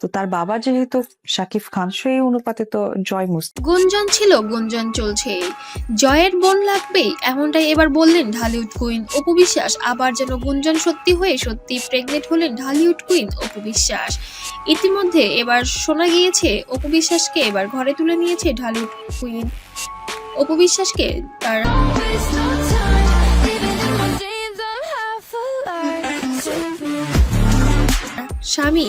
তো তার বাবা যেহেতু শাকিব খান, সেই অনুপাতে তো জয় মুস্ত গুঞ্জন ছিল, গুঞ্জন চলছে। জয়ের বোন লাগবেই এমনটাই এবার বললেন ঢালিউড কুইন অপু বিশ্বাস। আবার যেন গুঞ্জন সত্যি হয়ে সত্যি প্রেগনেন্ট হলেন ঢালিউড কুইন অপু বিশ্বাস। ইতিমধ্যে এবার শোনা গিয়েছে, অপু বিশ্বাসকে এবার ঘরে তুলে নিয়েছে ঢালিউড কুইন। অপু বিশ্বাসকে তার স্বামী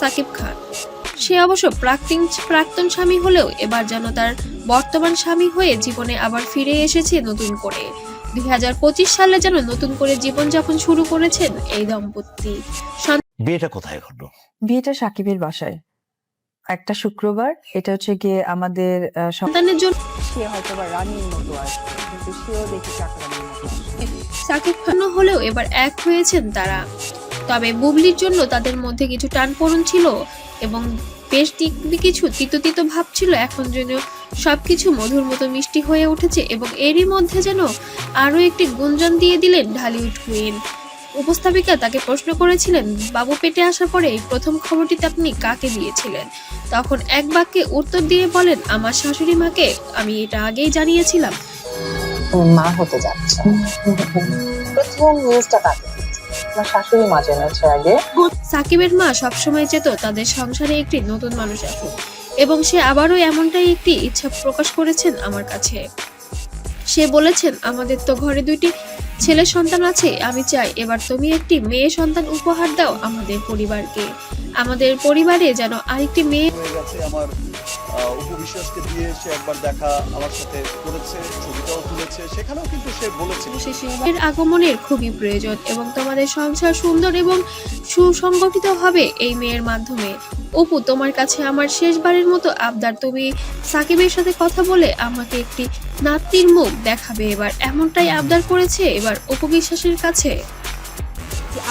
সাকিব খান। সে অবশ্য প্রাক্তন প্রাক্তন স্বামী হলেও এবার যেন তার বর্তমান স্বামী হয়ে জীবনে আবার ফিরে এসেছে নতুন করে। দুই হাজার পঁচিশ সালে যেন নতুন করে জীবনযাপন শুরু করেছেন এই দম্পতি। বিয়েটা কোথায় ঘটলো? বিয়েটা সাকিবের বাসায়। একটা শুক্রবার এটা হচ্ছে গিয়ে আমাদের সন্তানের জন্য সে হয়তো বা রানীর মতো আসবে কিন্তু সেও দেখি চাকরানির মতো সাকিব খান হলেও এবার এক হয়েছেন তারা। তবে বুবলির জন্য তাদের মধ্যে কিছু টানপোড়ন ছিল এবং বেশ কিছু তিতো ভাব ছিল। এখন যেন সবকিছু মধুর মতো মিষ্টি হয়ে উঠেছে এবং এরই মধ্যে যেন আরও একটি গুঞ্জন দিয়ে দিলেন ঢালিউড কুইন। উপস্থাপিকা তাকে প্রশ্ন করেছিলেন, বাবু পেটে আসার পরে এই প্রথম খবরটিতে আপনি কাকে দিয়েছিলেন? তখন এক বাক্যে উত্তর দিয়ে বলেন, আমার শাশুড়ি মাকে আমি এটা আগেই জানিয়েছিলাম। মা হতে যাচ্ছে। প্রথম নিউজটা কাকে আমার শাশুড়ি মা জেনেছে আগে। সাকিবের মা সবসময় চেত তাদের সংসারে একটি নতুন মানুষ আসুক এবং সে আবারও এমনটাই একটি ইচ্ছা প্রকাশ করেছেন আমার কাছে। সে বলেছেন আমাদের তো ঘরে দুইটি ছেলে সন্তান আছে আমি চাই এবার তুমি একটি মেয়ে সন্তান উপহার দাও আমাদের পরিবারকে। আমাদের পরিবারে যেন আরেকটি মেয়ে আমার আহ, অপু বিশ্বাসকে দিয়ে সে একবার দেখা আমার সাথে করেছে ছবিটাও তুলেছে সেখানেও কিন্তু সে বলেছে এর আগমনের খুবই প্রয়োজন এবং তোমাদের সংসার সুন্দর এবং সুসংগঠিত হবে এই মেয়ের মাধ্যমে। অপু তোমার কাছে আমার শেষবারের মতো আবদার। তুমি সাকিবের সাথে কথা বলে আমাকে একটি নাতির মুখ দেখাবে এবার। এমনটাই আবদার করেছে এবার অপু বিশ্বাসের কাছে।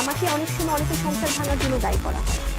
আমাকে অনেক সময় অনেকে সংসার ভাঙার জন্য দায়ী করা হয়।